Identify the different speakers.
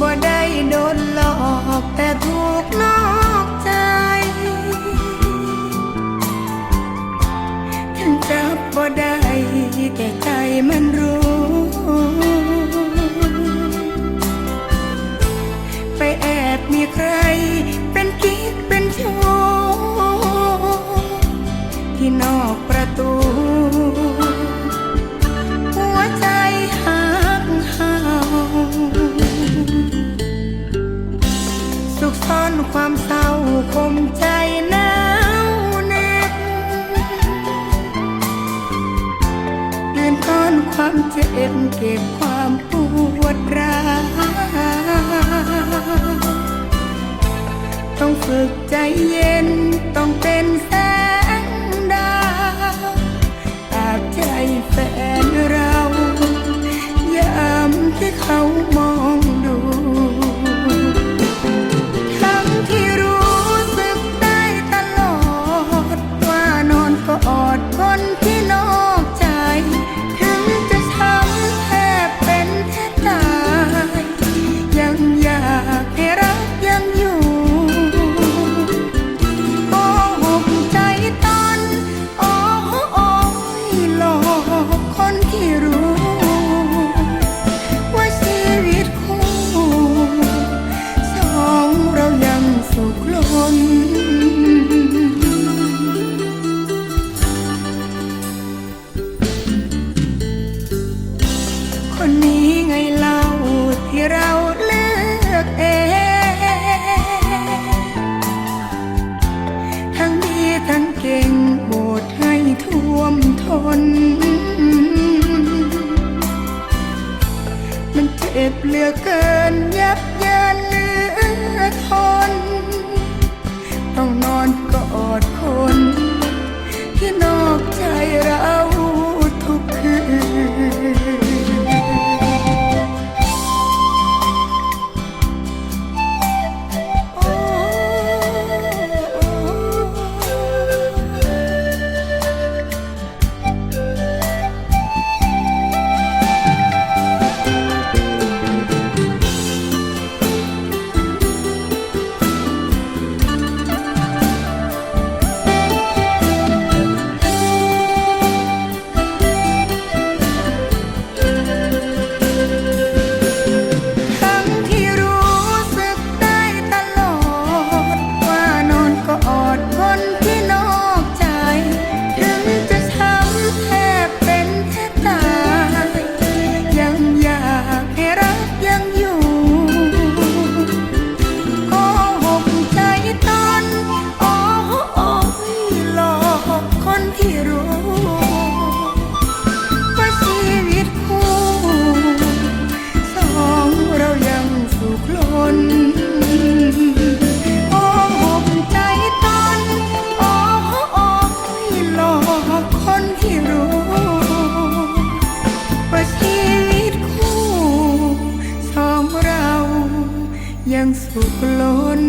Speaker 1: บ่ได้โดนหลอกแต่ถูกนอกใจถึงจับบ่ได้แต่ใจมันรู้ ไปแอบมีใคร เป็นกิ๊กเป็นชู้ที่นอกประตู ความเศร้าคมใจหนาวเหน็บเดือนก้อนความเจ็บเก็บความปวดร้าวต้องฝึกใจเย็นต้องเป็นแสงดาวตากใจแฟนเรายามที่เขา บเหลือเกินยับเยินเหลือทน ยังสุขล้น